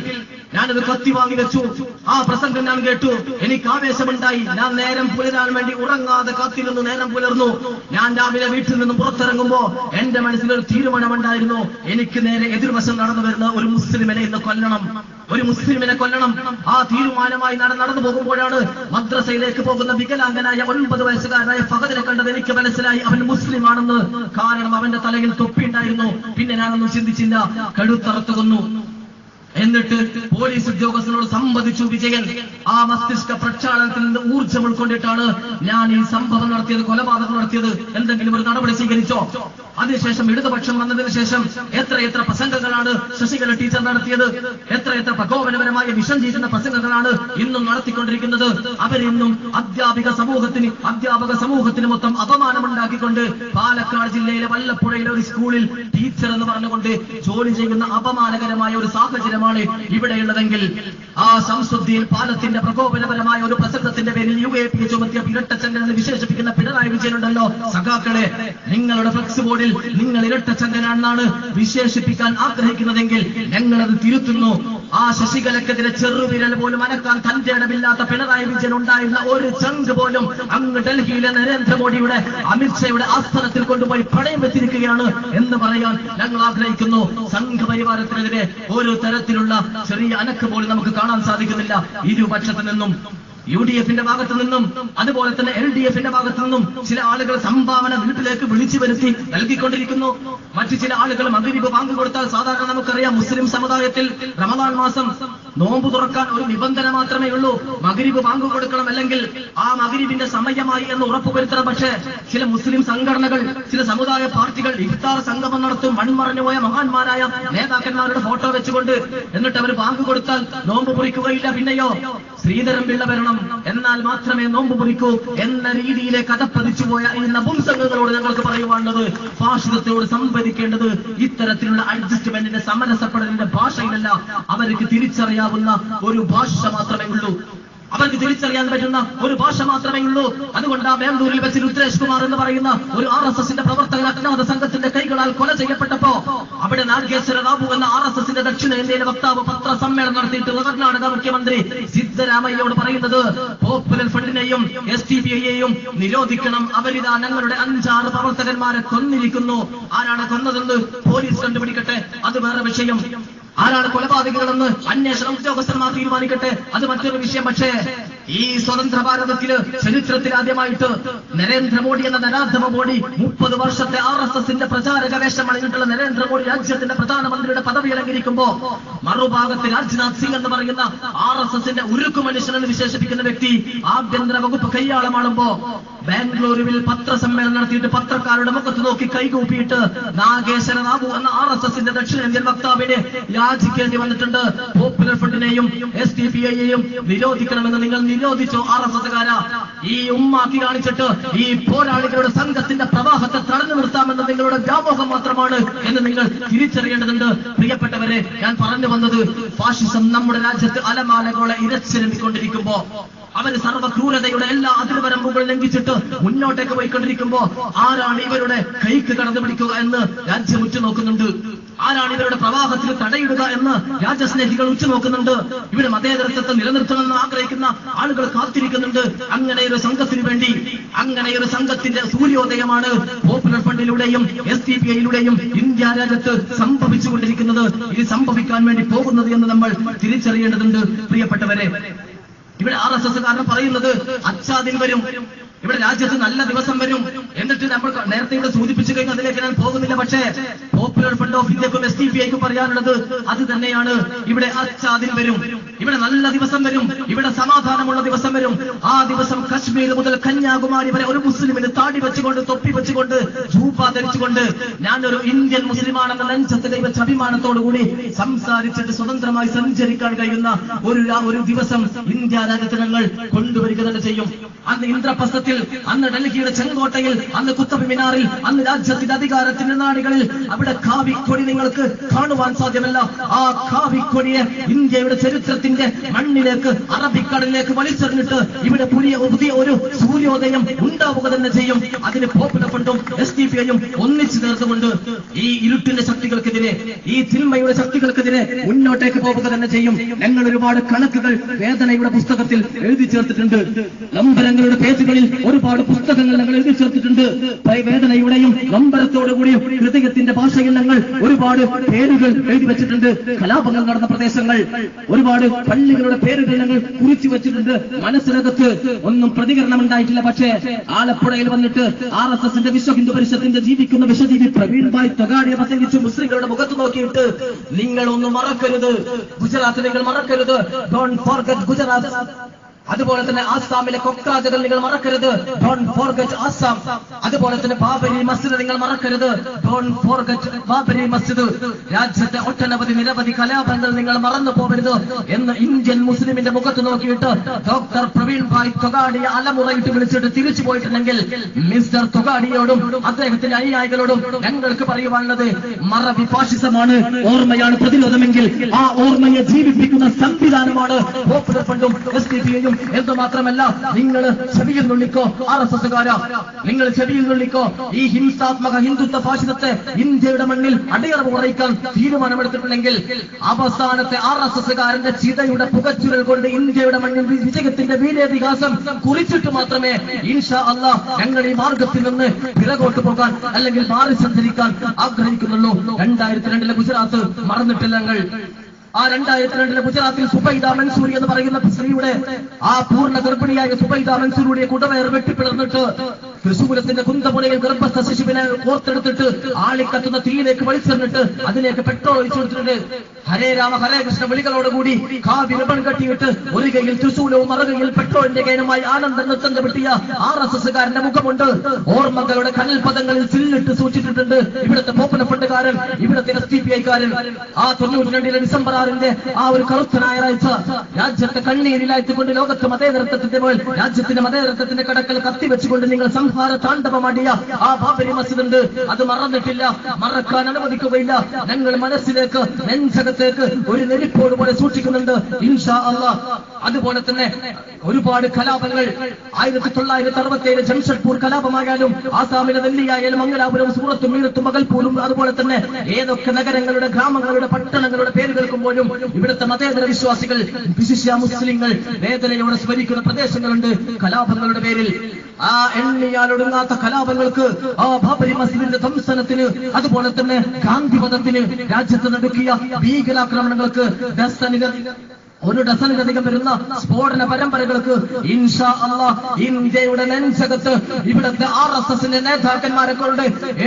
ഞാനത് കത്തി വാങ്ങി വെച്ചു ആ പ്രസംഗം ഞാൻ കേട്ടു. എനിക്ക് ആവേശമുണ്ടായി. ഞാൻ നേരം പുലരാൻ വേണ്ടി ഉറങ്ങാതെ കാത്തിരുന്നു നേരം പുലർന്നു. ഞാൻ രാവിലെ വീട്ടിൽ നിന്ന് പുറത്തിറങ്ങുമ്പോ എന്റെ മനസ്സിൽ ഒരു തീരുമാനമുണ്ടായിരുന്നു. എനിക്ക് നേരെ എതിർവശം നടന്നു വരുന്ന ഒരു മുസ്ലിമിനെ ഇന്ന് കൊല്ലണം. ഒരു മുസ്ലിമിനെ കൊല്ലണം. ആ തീരുമാനമായി നട- നടന്നു പോകുമ്പോഴാണ് മദ്രസയിലേക്ക് പോകുന്ന വികലാംഗനായ ഒൻപത് വയസ്സുകാരനായ ഫഹദിനെ കണ്ടത് എനിക്ക് മനസ്സിലായി. അവൻ മുസ്ലിമാണെന്ന്. കാരണം അവന്റെ തലയിൽ തൊപ്പി ഉണ്ടായിരുന്നു പിന്നെ ഞാനൊന്നും ചിന്തിച്ചില്ല. കടുത്തറത്തു കൊന്നു. എന്നിട്ട് പോലീസ് ഉദ്യോഗസ്ഥനോട് സംവദിച്ചു വിജയൻ. ആ മസ്തിഷ്ക പ്രക്ഷാളനത്തിൽ നിന്ന് ഊർജം ഉൾക്കൊണ്ടിട്ടാണ് ഞാൻ ഈ സംഭവം നടത്തിയത് കൊലപാതകം നടത്തിയത്. എന്തെങ്കിലും ഒരു നടപടി സ്വീകരിച്ചോ? അതിനുശേഷം ഇടതുപക്ഷം വന്നതിന് ശേഷം എത്ര എത്ര പ്രസംഗങ്ങളാണ് ശശികല ടീച്ചർ നടത്തിയത്? എത്ര എത്ര പ്രകോപനപരമായ വിഷം ചെയ്യുന്ന പ്രസംഗങ്ങളാണ് ഇന്നും നടത്തിക്കൊണ്ടിരിക്കുന്നത്? അവരിന്നും അധ്യാപിക സമൂഹത്തിന് അധ്യാപക സമൂഹത്തിന് മൊത്തം അപമാനമുണ്ടാക്കിക്കൊണ്ട് പാലക്കാട് ജില്ലയിലെ വല്ലപ്പുഴയിലെ ഒരു സ്കൂളിൽ ടീച്ചർ എന്ന് പറഞ്ഞുകൊണ്ട് ജോലി ചെയ്യുന്ന അപമാനകരമായ ഒരു സാഹചര്യമാണ് ഇവിടെയുള്ളതെങ്കിൽ ആ സംസ്കൃതിയിൽ പാലത്തിന്റെ പ്രകോപനപരമായ ഒരു പ്രസംഗത്തിന്റെ പേരിൽ യു എ പി ചുമത്തിയ ഇരട്ടച്ചങ്കൻ വിശേഷിപ്പിക്കുന്ന പിണറായി വിജയനുണ്ടല്ലോ. സഖാക്കളെ നിങ്ങളുടെ ഫ്ലക്സ് ബോർഡിൽ നിങ്ങൾ ഇരട്ട ഇരട്ടച്ചങ്കനാണെന്നാണ് വിശേഷിപ്പിക്കാൻ ആഗ്രഹിക്കുന്നതെങ്കിൽ ഞങ്ങളത് തിരുത്തുന്നു. ആ ശശികലക്കെതിരെ ചെറുവിരൽ പോലും അനക്കാൻ തന്റെ ഇടമില്ലാത്ത പിണറായി വിജയൻ ഉണ്ടായിരുന്ന ഒരു ചങ്ക് പോലും അങ്ങ് ഡൽഹിയിലെ നരേന്ദ്രമോദിയുടെ അമിത്ഷായുടെ ആസ്ഥാനത്തിൽ കൊണ്ടുപോയി പണയം വെച്ചിരിക്കുകയാണ് എന്ന് പറയാൻ ഞങ്ങൾ ആഗ്രഹിക്കുന്നു. സംഘപരിവാരത്തിനെതിരെ ഒരു തരത്തിലുള്ള ചെറിയ അനക്ക് പോലും നമുക്ക് കാണാൻ സാധിക്കുന്നില്ല. ഇരുപക്ഷത്തു നിന്നും യു ഡി എഫിന്റെ ഭാഗത്തു നിന്നും അതുപോലെ തന്നെ എൽ ഡി എഫിന്റെ ഭാഗത്തു നിന്നും ചില ആളുകൾ സംഭാവന വീട്ടിലേക്ക് വിളിച്ചു വരുത്തി നൽകിക്കൊണ്ടിരിക്കുന്നു. മറ്റു ചില ആളുകൾ മകരിബ് വാങ്ങി കൊടുത്താൽ സാധാരണ നമുക്കറിയാം മുസ്ലിം സമുദായത്തിൽ റമദാൻ മാസം നോമ്പ് തുറക്കാൻ ഒരു നിബന്ധന മാത്രമേ ഉള്ളൂ. മകരിബ് ബാങ്ക് കൊടുക്കണം അല്ലെങ്കിൽ ആ മകരിബിന്റെ സമയമായി എന്ന് ഉറപ്പുവരുത്തണം. പക്ഷേ ചില മുസ്ലിം സംഘടനകൾ ചില സമുദായ പാർട്ടികൾ ഇഫ്താർ സംഗമം നടത്തും മൺമറഞ്ഞു പോയ മഹാന്മാരായ നേതാക്കന്മാരുടെ ഫോട്ടോ വെച്ചുകൊണ്ട് എന്നിട്ട് അവർ ബാങ്ക് കൊടുത്താൽ നോമ്പ് മുറിക്കുകയില്ല പിന്നെയോ? ശ്രീധരം പിള്ള വരണം. എന്നാൽ മാത്രമേ നോമ്പ് മുറിക്കൂ എന്ന രീതിയിലേക്ക് പതിച്ചു പോയ ഈ നപുംസംഗങ്ങളോട് ഞങ്ങൾക്ക് പറയുവാനുള്ളത് പാർശ്വത്തോട് സംവദിക്കേണ്ടത് ഇത്തരത്തിലുള്ള അഡ്ജസ്റ്റ്മെന്റിന്റെ സമരസപ്പെടലിന്റെ ഭാഷയിലല്ല. അവർക്ക് തിരിച്ചറിയാവുന്ന ഒരു ഭാഷ മാത്രമേ ഉള്ളൂ. അവർക്ക് തിരിച്ചറിയാൻ പറ്റുന്ന ഒരു ഭാഷ മാത്രമേ ഉള്ളൂ. അതുകൊണ്ട് ആ ബാംഗ്ലൂരിൽ വെച്ച് രുദ്രേഷ് കുമാർ എന്ന് പറയുന്ന ഒരു ആർ എസ് എസിന്റെ പ്രവർത്തകൻ അജ്ഞാത സംഘത്തിന്റെ കൈകളാൽ കൊല ചെയ്യപ്പെട്ടപ്പോ അവിടെ നാഗേശ്വര റാവു എന്ന ആർ എസ് എസിന്റെ ദക്ഷിണേന്ത്യയിലെ വക്താവ് പത്രസമ്മേളനം നടത്തിയിട്ട് കർണാടക മുഖ്യമന്ത്രി സിദ്ധരാമയ്യോട് പറയുന്നത് പോപ്പുലർ ഫ്രണ്ടിനെയും എസ് ടി പി ഐയെയും നിരോധിക്കണം. അവരിതാ ഞങ്ങളുടെ അഞ്ചാറ് പ്രവർത്തകന്മാരെ കൊന്നിരിക്കുന്നു. ആരാണ് കൊന്നതെന്ന് പോലീസ് കണ്ടുപിടിക്കട്ടെ. അത് വേറെ വിഷയം. ആരാണ് കൊലപാതകികളെന്ന് അന്വേഷണ ഉദ്യോഗസ്ഥന്മാർ തീരുമാനിക്കട്ടെ? അത് മറ്റൊരു വിഷയം. പക്ഷേ ഈ സ്വതന്ത്ര ഭാരതത്തിൽ ചരിത്രത്തിൽ ആദ്യമായിട്ട് നരേന്ദ്രമോദി എന്ന നരാധമ മോദി മുപ്പത് വർഷത്തെ ആർ എസ് എസിന്റെ പ്രചാരക വേഷം അണിഞ്ഞിട്ടുള്ള നരേന്ദ്രമോദി രാജ്യത്തിന്റെ പ്രധാനമന്ത്രിയുടെ പദവി അലങ്കരിക്കുമ്പോ മറുഭാഗത്ത് രാജ്നാഥ് സിംഗ് എന്ന് പറയുന്ന ആർ എസ് എസിന്റെ ഉരുക്കു മനുഷ്യനെന്ന് വിശേഷിപ്പിക്കുന്ന വ്യക്തി ആഭ്യന്തര വകുപ്പ് കൈയാളമാണുമ്പോ ബാംഗ്ലൂരുവിൽ പത്രസമ്മേളനം നടത്തിയിട്ട് പത്രക്കാരുടെ മുഖത്ത് നോക്കി കൈകൂപ്പിയിട്ട് നാഗേശ്വര റാവു എന്ന ആർ എസ് എസിന്റെ ദക്ഷിണേന്ത്യൻ വക്താവിനെ യാചിക്കേണ്ടി വന്നിട്ടുണ്ട്. പോപ്പുലർ ഫ്രണ്ടിനെയും എസ് ഡി പി ഐയെയും നിരോധിക്കണമെന്ന് നിങ്ങൾ നിരോധിച്ചോ ആർ എസ് എസ്സുകാര ഈ ഉമ്മാക്കി കാണിച്ചിട്ട് ഈ പോരാളികളുടെ സംഘത്തിന്റെ പ്രവാഹത്തെ തടഞ്ഞു നിർത്താമെന്ന് നിങ്ങളുടെ വ്യാമോഹം മാത്രമാണ് എന്ന് നിങ്ങൾ തിരിച്ചറിയേണ്ടതുണ്ട്. പ്രിയപ്പെട്ടവരെ ഞാൻ പറഞ്ഞു വന്നത് ഫാഷിസം നമ്മുടെ രാജ്യത്ത് അലമാലകളെ ഇരച്ചിരമ്പിക്കൊണ്ടിരിക്കുമ്പോ അവർ സർവക്രൂരതയുടെ എല്ലാ അതിർവരമ്പുകളും ലംഘിച്ചിട്ട് മുന്നോട്ടേക്ക് പോയിക്കൊണ്ടിരിക്കുമ്പോ ആരാണ് ഇവരുടെ കൈക്ക് കടന്നു പിടിക്കുക എന്ന് രാജ്യം ഉറ്റുനോക്കുന്നുണ്ട്. ആരാണ് ഇവരുടെ പ്രവാഹത്തിൽ തടയിടുക എന്ന് രാജ്യസ്നേഹികൾ ഉച്ചുനോക്കുന്നുണ്ട് ഇവർ മതേതരത്വത്തെ നിലനിർത്തണമെന്ന് ആഗ്രഹിക്കുന്ന ആളുകൾ കാത്തിരിക്കുന്നുണ്ട്. അങ്ങനെ ഒരു സംഘത്തിന് വേണ്ടി അങ്ങനെ ഒരു സംഘത്തിന്റെ സൂര്യോദയമാണ് പോപ്പുലർ ഫണ്ടിലൂടെയും എസ് ഡി പി ഐയിലൂടെയും ഇന്ത്യ രാജ്യത്ത് സംഭവിച്ചുകൊണ്ടിരിക്കുന്നത്. ഇത് സംഭവിക്കാൻ വേണ്ടി പോകുന്നത് എന്ന് നമ്മൾ തിരിച്ചറിയേണ്ടതുണ്ട്. പ്രിയപ്പെട്ടവരെ ഇവിടെ ആർ എസ് എസ് കാരണം പറയുന്നത് അച്ഛാദിൻ വരും. ഇവിടെ രാജ്യത്ത് നല്ല ദിവസം വരും. എന്നിട്ട് നമ്മൾ നേരത്തെ ഇവിടെ സൂചിപ്പിച്ചു കഴിഞ്ഞാൽ അതിലേക്ക് ഞാൻ പോകുന്നില്ല. പക്ഷേ പോപ്പുലർ ഫ്രണ്ട് ഓഫ് ഇന്ത്യക്കും എസ് ഡി പി ഐക്കും പറയാനുള്ളത് അത് തന്നെയാണ്. ഇവിടെ അച്ചാദിൻ വരും. ഇവിടെ നല്ല ദിവസം വരും. ഇവിടെ സമാധാനമുള്ള ദിവസം വരും. ആ ദിവസം കശ്മീർ മുതൽ കന്യാകുമാരി വരെ ഒരു മുസ്ലിമിന് താടി വെച്ചുകൊണ്ട് തൊപ്പി വെച്ചുകൊണ്ട് ധൂപ ധരിച്ചുകൊണ്ട് ഞാനൊരു ഇന്ത്യൻ മുസ്ലിമാണെന്ന ലഞ്ചത്തിലെ വെച്ച് അഭിമാനത്തോടു കൂടി സംസാരിച്ചിട്ട് സ്വതന്ത്രമായി സഞ്ചരിക്കാൻ കഴിയുന്ന ഒരു ഒരു ദിവസം ഇന്ത്യ രാജ്യത്ത് കൊണ്ടുവരിക തന്നെ ചെയ്യും. അന്ന് ഇന്ദ്രപ്രസ്ഥത്തിൽ അന്ന് ഡൽഹിയുടെ ചെങ്കോട്ടയിൽ അന്ന് കുത്തബ് മിനാറിൽ അന്ന് രാജ്യത്തിന്റെ അധികാരത്തിന്റെ നാടുകളിൽ അവിടെ കാവിക്കൊടി നിങ്ങൾക്ക് കാണുവാൻ സാധ്യമല്ല. ആ കാവിക്കൊടിയെ ഇന്ത്യയുടെ ചരിത്രത്തിന്റെ മണ്ണിലേക്ക് അറബിക്കടലിലേക്ക് വലിച്ചെറിഞ്ഞിട്ട് ഇവിടെ പുതിയ പുതിയ ഒരു സൂര്യോദയം ഉണ്ടാവുക തന്നെ ചെയ്യും. അതിന് പോപ്പുലർ ഫണ്ടും എസ് ഡി പി ഐയും ഒന്നിച്ചു ചേർത്തുകൊണ്ട് ഈ ഇരുട്ടിന്റെ ശക്തികൾക്കെതിരെ ഈ തിന്മയുടെ ശക്തികൾക്കെതിരെ മുന്നോട്ടേക്ക് പോവുക തന്നെ ചെയ്യും. ഞങ്ങൾ ഒരുപാട് കണക്കുകൾ വേദനയുടെ പുസ്തകത്തിൽ എഴുതി ചേർത്തിട്ടുണ്ട്. നമ്പരങ്ങളുടെ പേജുകളിൽ ഒരുപാട് പുസ്തകങ്ങൾ ഞങ്ങൾ എഴുതി ചേർത്തിട്ടുണ്ട്. വേദനയുടെയും നമ്പരത്തോടുകൂടിയും ഹൃദയത്തിന്റെ ഭാഷയിൽ ഞങ്ങൾ ഒരുപാട് പേരുകൾ എഴുതി വെച്ചിട്ടുണ്ട്. കലാപങ്ങൾ നടന്ന പ്രദേശങ്ങൾ ഒരുപാട് പള്ളികളുടെ പേരുകൾ ഞങ്ങൾ കുറിച്ചു വെച്ചിട്ടുണ്ട്. മനസ്സിനകത്ത് ഒന്നും പ്രതികരണം ഉണ്ടായിട്ടില്ല പക്ഷേ ആലപ്പുഴയിൽ വന്നിട്ട് ആർ എസ് എസിന്റെ വിശ്വ ഹിന്ദു പരിഷത്തിന്റെ ജീവിക്കുന്ന വിശ്വജീവി പ്രവീൺ ഭായ് തൊഗാഡിയെ പ്രത്യേകിച്ച് മുസ്ലിങ്ങളുടെ മുഖത്ത് നോക്കിയിട്ട് നിങ്ങൾ ഒന്നും മറക്കരുത്. ഗുജറാത്ത് നിങ്ങൾ മറക്കരുത്. ഡോണ്ട് ഫോർഗറ്റ് ഗുജറാത്ത് അതുപോലെ തന്നെ ആസാമിലെ കൊക്രാജകൾ നിങ്ങൾ മറക്കരുത്. ഡോൺ ഫോർഗറ്റ് അതുപോലെ തന്നെ ബാബരി മസ്ജിദ് നിങ്ങൾ മറക്കരുത്. Don't forget Babri Masjid. രാജ്യത്തെ ഒട്ടനവധി നിരവധി കലാപങ്ങൾ നിങ്ങൾ മറന്നു പോകരുത് എന്ന് ഇന്ത്യൻ മുസ്ലിമിന്റെ മുഖത്ത് നോക്കിയിട്ട് ഡോക്ടർ പ്രവീൺ ഭായ് തൊഗാഡിയെ അലമുറയിട്ട് വിളിച്ചിട്ട് തിരിച്ചു പോയിട്ടുണ്ടെങ്കിൽ മിസ്റ്റർ തൊഗാഡിയോടും അദ്ദേഹത്തിന്റെ അനുയായികളോടും ഞങ്ങൾക്ക് പറയുവാനുള്ളത് മറവി ഫാഷിസമാണ് ഓർമ്മയാണ് പ്രതിരോധമെങ്കിൽ ആ ഓർമ്മയെ ജീവിപ്പിക്കുന്ന സംവിധാനമാണ് പോപ്പുലർ ഫണ്ടും എസ് ഡി എന്ന് മാത്രമല്ല നിങ്ങൾ ചെവിയിൽ നുള്ളിക്കോ ആർ എസ് എസ്കാര നിങ്ങൾ ചെവിയിൽ നുള്ളിക്കോ ഈ ഹിംസാത്മക ഹിന്ദുത്വ പാശിതത്തെ ഇന്ത്യയുടെ മണ്ണിൽ അടിയറവ് കുറയ്ക്കാൻ തീരുമാനമെടുത്തിട്ടുണ്ടെങ്കിൽ അവസാനത്തെ ആർ എസ് എസ്കാരന്റെ ചിതയുടെ പുകച്ചുരൽ കൊണ്ട് ഇന്ത്യയുടെ മണ്ണിൽ വിജയത്തിന്റെ വീരേതിഹാസം കുറിച്ചിട്ട് മാത്രമേ ഇൻഷാ അല്ല ഞങ്ങൾ ഈ മാർഗത്തിൽ നിന്ന് പിറകോട്ട് പോകാൻ അല്ലെങ്കിൽ മാറി സഞ്ചരിക്കാൻ ആഗ്രഹിക്കുന്നുള്ളൂ. രണ്ടായിരത്തി രണ്ടിലെ ഗുജറാത്ത് മറന്നിട്ടില്ല ഞങ്ങൾ. ആ രണ്ടായിരത്തി രണ്ടിലെ ഗുജറാത്തിൽ സുബൈദ മൻസൂരി എന്ന് പറയുന്ന സ്ത്രീയുടെ ആ പൂർണ ഗർഭിണിയായ സുബൈദ മൻസൂരിയുടെ കുടവയർ വെട്ടിപ്പിളർന്നിട്ട് തൃശൂലത്തിന്റെ കുന്തമുനയിൽ ഗർഭസ്ഥ ശിശുവിനെ കോർത്തെടുത്തിട്ട് ആളിക്കത്തുന്ന തീയിലേക്ക് വലിച്ചെറിഞ്ഞിട്ട് അതിലേക്ക് പെട്രോൾ ഒഴിച്ചു കൊടുത്തിട്ടുണ്ട്. ഹരേ രാമ ഹരേ കൃഷ്ണ വിളികളോടുകൂടി കാവി റിബൺ കെട്ടിയിട്ട് ഒരു കയ്യിൽ തൃശൂലവും മറുകയിൽ പെട്രോളിന്റെ കേനുമായി ആനന്ദ നൃത്തം ചവിട്ടിയ ആർ എസ് എസ്സുകാരന്റെ മുഖമുണ്ട്. ഓർമ്മകളുടെ കനൽപദങ്ങളിൽ ചില്ലിട്ട് സൂക്ഷിച്ചിട്ടുണ്ട് ഇവിടുത്തെ പോപ്പന ഫണ്ടുകാരൻ ഇവിടുത്തെ എസ് ടി പി ഐക്കാരൻ. ആ തൊണ്ണൂറ്റി രണ്ടിലെ ഡിസംബർ ആറിന്റെ ആ ഒരു കറുത്ത ഞായറാഴ്ച രാജ്യത്തെ കണ്ണീരിലായിക്കൊണ്ട് ലോകത്ത് മതേതരത്വത്തിന്റെ മേൽ രാജ്യത്തിന്റെ മതേതരത്വത്തിന്റെ കടക്കൽ കത്തിവെച്ചുകൊണ്ട് നിങ്ങൾ താണ്ഡവമാടിയ ആ ബാബരി മസ്ജിദ് ഉണ്ട് അത് മറന്നിട്ടില്ല. മറക്കാൻ അനുവദിക്കുകയില്ല. ഞങ്ങൾ മനസ്സിലേക്ക് നെഞ്ചകത്തേക്ക് ഒരു നെരിപ്പോട് പോലെ സൂക്ഷിക്കുന്നുണ്ട്. ഇൻഷാ അള്ളാ. അതുപോലെ തന്നെ ഒരുപാട് കലാപങ്ങൾ. ആയിരത്തി തൊള്ളായിരത്തി അറുപത്തി ഏഴ് ജംഷഡ്പൂർ കലാപമായാലും ആസാമിലെ നെല്ലിയായാലും മംഗലാപുരം സൂറത്തും മീറത്തും മകൽപൂരും അതുപോലെ തന്നെ ഏതൊക്കെ നഗരങ്ങളുടെ ഗ്രാമങ്ങളുടെ പട്ടണങ്ങളുടെ പേര് കേൾക്കുമ്പോഴും ഇവിടുത്തെ മതേതര വിശ്വാസികൾ വിശിഷ്യ മുസ്ലിങ്ങൾ വേദനയോടെ സ്മരിക്കുന്ന പ്രദേശങ്ങളുണ്ട്. കലാപങ്ങളുടെ പേരിൽ ആ എണ്ണിയാലൊടുങ്ങാത്ത കലാപങ്ങൾക്ക് ആ ബാബരി മസ്ജിദിന്റെ ധംസനത്തിന് അതുപോലെ തന്നെ ഗാന്ധിപഥത്തിന് രാജ്യത്ത് നടക്കിയ ഭീകരാക്രമണങ്ങൾക്ക് ഡസനിക ഒരു ഡസനിലധികം വരുന്ന സ്ഫോടന പരമ്പരകൾക്ക് ഇൻഷാ അള്ളാ ഇന്ത്യയുടെ നെഞ്ചകത്ത് ഇവിടുത്തെ ആർ എസ് എസിന്റെ നേതാക്കന്മാരെ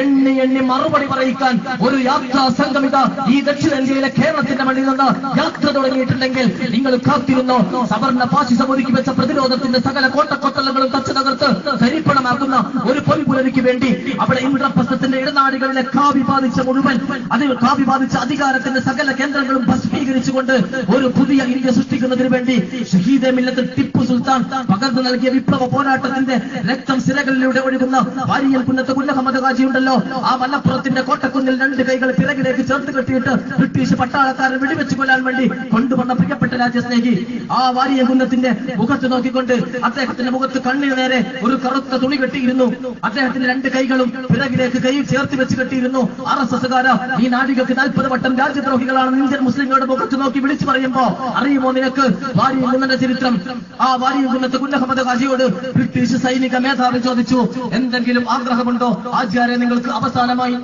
എണ്ണി എണ്ണി മറുപടി പറയിക്കാൻ ഒരു യാത്രാ സംഘമിത ഈ ദക്ഷിണേന്ത്യയിലെ കേരളത്തിന്റെ മണ്ണിൽ നിന്ന് യാത്ര തുടങ്ങിയിട്ടുണ്ടെങ്കിൽ നിങ്ങൾ കാത്തിരുന്നോ? സവർണ ഫാസിസം ഒരുക്കി വെച്ച പ്രതിരോധത്തിന്റെ സകല കോട്ടക്കൊത്തലുകളും തച്ചു തകർത്ത് ധരിപ്പണമാക്കുന്ന ഒരു പൊൻപുലരിക്ക് വേണ്ടി അവിടെ ഇന്ദ്രപ്രസ്ഥത്തിന്റെ ഇടനാടികളിലെ കാവി ബാധിച്ച മുഴുവൻ അതിൽ കാവി ബാധിച്ച അധികാരത്തിന്റെ സകല കേന്ദ്രങ്ങളും ഭസ്മീകരിച്ചുകൊണ്ട് ഒരു പുതിയ ഇന്ത്യ സൃഷ്ടിക്കുന്നതിന് വേണ്ടി ഷഹീദെ മില്ലത്തിൽ ടിപ്പു സുൽത്താൻ പകർന്നു നൽകിയ വിപ്ലവ പോരാട്ടത്തിന്റെ രക്തം സിരകളിലൂടെ ഒഴുകുന്ന വാരിയൽ കുന്നത്ത് കുല്ലഹമ്മദ് ഹാജി ഉണ്ടല്ലോ. ആ മലപ്പുറത്തിന്റെ കോട്ടക്കുന്നിൽ രണ്ട് കൈകൾ പിറകിലേക്ക് ചേർത്ത് കെട്ടിയിട്ട് ബ്രിട്ടീഷ് പട്ടാളക്കാരൻ വെടിവെച്ച് കൊല്ലാൻ വേണ്ടി കൊണ്ടുവന്ന പ്രിയപ്പെട്ട രാജ്യസ്നേഹി ആ വാരിയ കുന്നത്തിന്റെ മുഖത്ത് നോക്കിക്കൊണ്ട് അദ്ദേഹത്തിന്റെ മുഖത്ത് കണ്ണിന് നേരെ ഒരു കറുത്ത തുണി കെട്ടിയിരുന്നു. അദ്ദേഹത്തിന്റെ രണ്ട് കൈകളും പിറകിലേക്ക് കൈ ചേർത്ത് വെച്ച് കെട്ടിയിരുന്നു. ആർ എസ് എസ്സുകാര ഈ നാടികൾക്ക് നാൽപ്പത് വട്ടം രാജ്യദ്രോഹികളാണ് ഇന്ത്യൻ മുസ്ലിങ്ങളുടെ മുഖത്ത് നോക്കി വിളിച്ചു പറയുമ്പോ അറിയുമോ നിനക്ക്? വാരിയുന്ന ചരിത്രം. ആ വാരിയുന്നത്തെ കുന്നത്ത് കുല്ലഹമ്മദ് ഹാജിയോട് ബ്രിട്ടീഷ് സൈനിക മേധാവി ചോദിച്ചു എന്തെങ്കിലും ആഗ്രഹമുണ്ടോ? ആചാര്യ നിങ്ങൾക്ക് അവസാനമായി.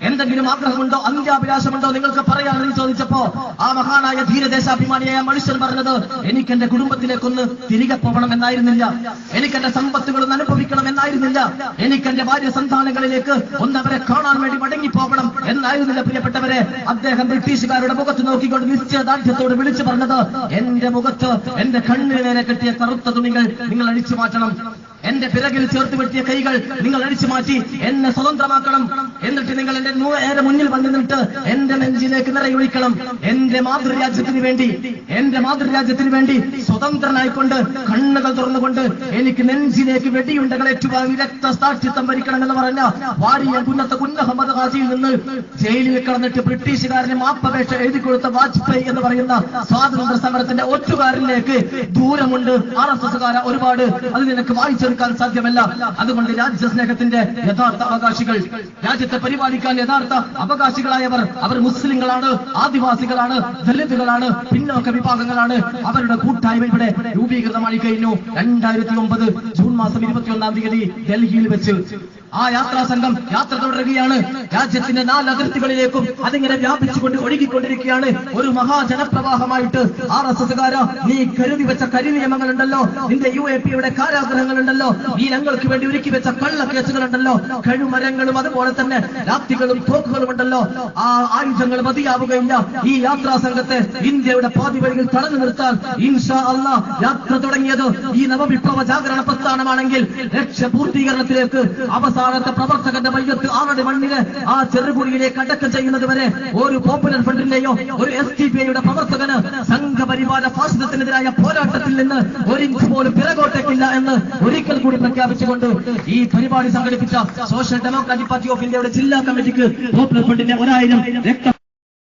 എന്തെങ്കിലും ആഗ്രഹമുണ്ടോ അന്ത്യാഭിലാഷമുണ്ടോ നിങ്ങൾക്ക് പറയാമെന്ന് ചോദിച്ചപ്പോ ആ മഹാനായ ധീരദേശാഭിമാനിയായ മനുഷ്യൻ പറഞ്ഞത് എനിക്ക് എന്റെ കുടുംബത്തിലേക്കൊന്ന് തിരികെ പോകണം എന്നായിരുന്നില്ല എനിക്ക് എന്റെ സമ്പത്തുകളൊന്ന് അനുഭവിക്കണം എന്നായിരുന്നില്ല എനിക്ക് എന്റെ ഭാര്യ സന്താനങ്ങളിലേക്ക് ഒന്ന് അവരെ കാണാൻ വേണ്ടി മടങ്ങി പോകണം എന്നായിരുന്നില്ല പ്രിയപ്പെട്ടവരെ. അദ്ദേഹം ബ്രിട്ടീഷുകാരുടെ മുഖത്ത് നോക്കിക്കൊണ്ട് നിശ്ചയദാർഢ്യത്തോട് വിളിച്ചു പറഞ്ഞത് എന്റെ മുഖത്ത് എന്റെ കണ്ണിന് നേരെ കെട്ടിയ കറുത്ത തുണികൾ നിങ്ങൾ അഴിച്ചു മാറ്റണം. എന്റെ പിറകിൽ ചേർത്ത് വെട്ടിയ കൈകൾ നിങ്ങൾ അടിച്ചു മാറ്റി എന്നെ സ്വതന്ത്രമാക്കണം. എന്നിട്ട് നിങ്ങൾ എന്റെ നേരെ മുന്നിൽ വന്നു നിന്നിട്ട് എന്റെ നെഞ്ചിലേക്ക് നിറയൊഴിക്കണം എന്റെ മാതൃരാജ്യത്തിന് വേണ്ടി എന്റെ മാതൃരാജ്യത്തിന് വേണ്ടി സ്വതന്ത്രനായിക്കൊണ്ട് കണ്ണുകൾ തുറന്നുകൊണ്ട് എനിക്ക് നെഞ്ചിലേക്ക് വെടിയുണ്ടകൾ ഏറ്റുവാങ്ങി രക്തസാക്ഷിത്വം ഭരിക്കണം എന്ന് പറഞ്ഞ വാരിയ കുന്നത്ത് കുന്നഹമ്മദ് ഹാജിയിൽ നിന്ന് ജയിലിൽ കടന്നിട്ട് ബ്രിട്ടീഷുകാരന് മാപ്പപേക്ഷ എഴുതി കൊടുത്ത വാജ്പേയി എന്ന് പറയുന്ന സ്വാതന്ത്ര്യ സമരത്തിന്റെ ഒറ്റുകാരനിലേക്ക് ദൂരമുണ്ട്. ആർ എസ് ഒരുപാട് അത് നിനക്ക് വായിച്ചെടുക്കാൻ സാധ്യമല്ല. അതുകൊണ്ട് രാജ്യസ്നേഹത്തിന്റെ യഥാർത്ഥ അവകാശികൾ രാജ്യത്തെ പരിപാലിക്കാൻ യഥാർത്ഥ അവകാശികളായവർ അവർ മുസ്ലിങ്ങളാണ് ആദിവാസികളാണ് ദലിതുകളാണ് പിന്നോക്ക വിഭാഗങ്ങളാണ്. അവരുടെ കൂട്ടായ്മ ഇവിടെ രൂപീകൃതമായി കഴിഞ്ഞു. രണ്ടായിരത്തി ഒമ്പത് ജൂൺ മാസം ഇരുപത്തിയൊന്നാം തീയതി ഡൽഹിയിൽ വെച്ച്. ആ യാത്രാ സംഘം യാത്ര തുടരുകയാണ്. രാജ്യത്തിന്റെ നാല് അതിർത്തികളിലേക്കും അതിങ്ങനെ വ്യാപിച്ചുകൊണ്ട് ഒഴുകിക്കൊണ്ടിരിക്കുകയാണ്. ഒരു മഹാജനപ്രവാഹമായിട്ട് ആർ എസ് എസ്സുകാര നീ കരുതി വെച്ച കരിനിയമങ്ങളുണ്ടല്ലോ. നിന്റെ യു എ പിയുടെ കാരാഗ്രഹങ്ങളുണ്ടല്ലോ. നീ ഞങ്ങൾക്ക് വേണ്ടി ഒരുക്കി വെച്ച കള്ള കേസുകളുണ്ടല്ലോ. കഴുമരങ്ങളും അതുപോലെ തന്നെ രാത്രികളും തോക്കുകളും ഉണ്ടല്ലോ. ആ ആയുധങ്ങൾ മതിയാവുകയില്ല. ഈ യാത്രാ സംഘത്തെ ഇന്ത്യയുടെ പാതി വഴിയിൽ തടഞ്ഞു നിർത്താൻ ഇൻഷാ അല്ല യാത്ര തുടങ്ങിയത് ഈ നവവിപ്ലവ ജാഗരണ പ്രസ്ഥാനമാണെങ്കിൽ ലക്ഷ്യപൂർത്തീകരണത്തിലേക്ക് അവസാനത്തെ പ്രവർത്തകന്റെ മയ്യത്ത് ആറടി മണ്ണിൽ ആ ചെറുകുടിയിലേക്ക് അടക്കം ചെയ്യുന്നത് വരെ ഒരു പോപ്പുലർ ഫ്രണ്ടിന്റെയോ ഒരു എസ് ടി പി ഐയുടെ പ്രവർത്തകന് സംഘപരിവാര ഫാസിസത്തിനെതിരായ പോരാട്ടത്തിൽ നിന്ന് ഒരിഞ്ച് പോലും പിറകോട്ടേക്കില്ല എന്ന് ഒരിക്കൽ കൂടി പ്രഖ്യാപിച്ചുകൊണ്ട് ഈ പരിപാടി സംഘടിപ്പിച്ച സോഷ്യൽ ഡെമോക്രാറ്റിക് പാർട്ടി ഓഫ് ഇന്ത്യയുടെ ജില്ലാ കമ്മിറ്റിക്ക് പോപ്പുലർ ഫ്രണ്ടിന്റെ ഒരായിരം രക്ത